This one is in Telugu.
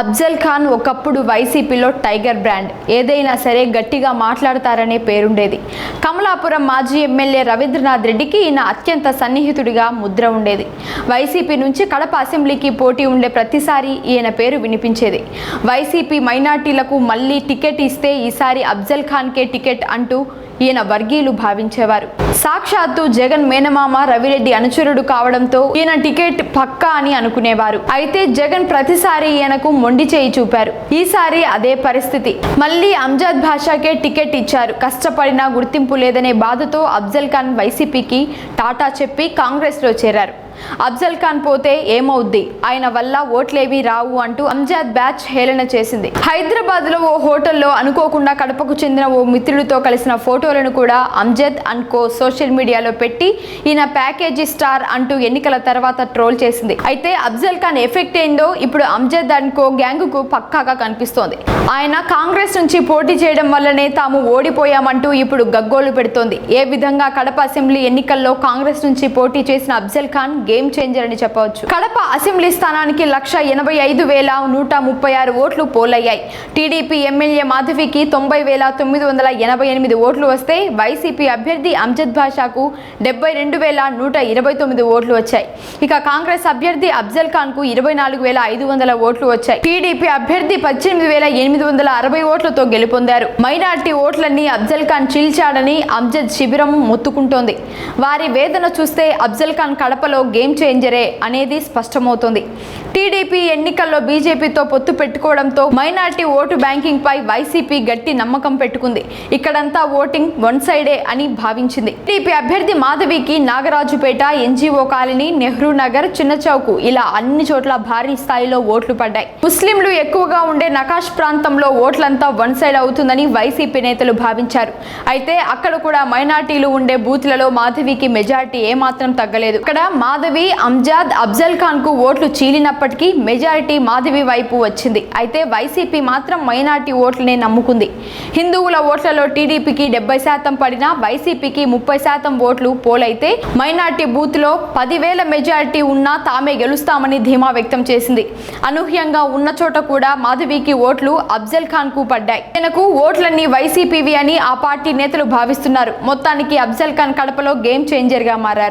అఫ్జల్ ఖాన్ ఒకప్పుడు వైసీపీలో టైగర్ బ్రాండ్. ఏదైనా సరే గట్టిగా మాట్లాడతారనే పేరుండేది. కమలాపురం మాజీ ఎమ్మెల్యే రవీంద్రనాథ్ రెడ్డికి ఈయన అత్యంత సన్నిహితుడిగా ముద్ర ఉండేది. వైసీపీ నుంచి కడప అసెంబ్లీకి పోటీ ఉండే ప్రతిసారి ఈయన పేరు వినిపించేది. వైసీపీ మైనార్టీలకు మళ్ళీ టికెట్ ఇస్తే ఈసారి అఫ్జల్ ఖాన్కే టికెట్ అంటూ ఈయన వర్గీయులు భావించేవారు. సాక్షాత్తు జగన్ మేనమామ రవిరెడ్డి అనుచరుడు కావడంతో ఈయన టికెట్ పక్కా అని అనుకునేవారు. అయితే జగన్ ప్రతిసారి ఈయనకు మొండి చేయి చూపారు. ఈసారి అదే పరిస్థితి. మళ్ళీ అంజాద్ భాషాకే టికెట్ ఇచ్చారు. కష్టపడినా గుర్తింపు లేదనే బాధతో అఫ్జల్ ఖాన్ వైసీపీకి టాటా చెప్పి కాంగ్రెస్లో చేరారు. అఫ్జల్ ఖాన్ పోతే ఏమవుద్ది? ఆయన వల్ల ఓట్లేవి రావు అంటూ అంజాద్ బ్యాచ్ హేళన చేసింది. హైదరాబాద్లో ఓ హోటల్లో అనుకోకుండా కడపకు చెందిన ఓ మిత్రుడితో కలిసిన ఫోటోలను కూడా అంజద్ అండ్ కో సోషల్ మీడియాలో పెట్టి ఈయన ప్యాకేజీ స్టార్ అంటూ ఎన్నికల తర్వాత ట్రోల్ చేసింది. అయితే అఫ్జల్ ఖాన్ ఎఫెక్ట్ ఏందో ఇప్పుడు అంజద్ అండ్ కో గ్యాంగ్కు పక్కాగా కనిపిస్తోంది. ఆయన కాంగ్రెస్ నుంచి పోటీ చేయడం వల్లనే తాము ఓడిపోయామంటూ ఇప్పుడు గగ్గోలు పెడుతోంది. ఏ విధంగా కడప అసెంబ్లీ ఎన్నికల్లో కాంగ్రెస్ నుంచి పోటీ చేసిన అఫ్జల్ ఖాన్ గేమ్ చేంజర్ అని చెప్పవచ్చు. కడప అసెంబ్లీ స్థానానికి లక్ష ఎనభై ఐదు వేల నూట ముప్పై ఆరు ఓట్లు పోలయ్యాయి. టీడీపీ ఎమ్మెల్యే మాధవికి తొంభై వేల తొమ్మిది వందల ఎనభై ఎనిమిది ఓట్లు వస్తే వైసీపీ అభ్యర్థి అంజద్ భాషాకు డెబ్బై రెండు వేల నూట ఇరవై తొమ్మిది ఓట్లు వచ్చాయి. ఇక కాంగ్రెస్ అభ్యర్థి అఫ్జల్ ఖాన్కు ఇరవై నాలుగు వేల ఐదు వందల ఓట్లు వచ్చాయి. టీడీపీ అభ్యర్థి పద్దెనిమిది వేల ఎనిమిది వందల అరవై ఓట్లతో గెలుపొందారు. మైనార్టీ ఓట్లన్నీ అఫ్జల్ ఖాన్ చీల్చాడని అంజద్ శిబిరం మొత్తుకుంటోంది. వారి వేదన చూస్తే అఫ్జల్ ఖాన్ కడపలో గేమ్ చేంజరే అనేది స్పష్టమవుతోంది. టీడీపీ ఎన్నికల్లో బీజేపీతో పొత్తు పెట్టుకోవడంతో మైనార్టీ ఓటు బ్యాంకింగ్ పై వైసీపీ గట్టి నమ్మకం పెట్టుకుంది. ఇక్కడంతా ఓటింగ్ వన్ సైడే అని భావించింది. టీడీపీ అభ్యర్థి మాధవికి నాగరాజుపేట ఎన్జీఓ కాలనీ నెహ్రూ నగర్ చిన్నచౌకు ఇలా అన్ని చోట్ల భారీ స్థాయిలో ఓట్లు పడ్డాయి. ముస్లింలు ఎక్కువగా ఉండే నకాష్ ప్రాంతంలో ఓట్లంతా వన్ సైడ్ అవుతుందని వైసీపీ నేతలు భావించారు. అయితే అక్కడ కూడా మైనార్టీలు ఉండే బూత్లలో మాధవికి మెజారిటీ ఏమాత్రం తగ్గలేదు. ఇక్కడ మాధవి మాధవి అంజాద్ అఫ్జల్ ఖాన్కు ఓట్లు చీలినప్పటికీ మెజారిటీ మాధవి వైపు వచ్చింది. అయితే వైసీపీ మాత్రం మైనార్టీ ఓట్లనే నమ్ముకుంది. హిందువుల ఓట్లలో టీడీపీకి డెబ్బై శాతం పడినా వైసీపీకి ముప్పై శాతం ఓట్లు పోలైతే మైనార్టీ బూత్లో పదివేల మెజారిటీ ఉన్నా తామే గెలుస్తామని ధీమా వ్యక్తం చేసింది. అనూహ్యంగా ఉన్న చోట కూడా మాధవికి ఓట్లు అఫ్జల్ ఖాన్కు పడ్డాయి. తనకు ఓట్లన్నీ వైసీపీవి అని ఆ పార్టీ నేతలు భావిస్తున్నారు. మొత్తానికి అఫ్జల్ ఖాన్ కడపలో గేమ్ చేంజర్గా మారారు.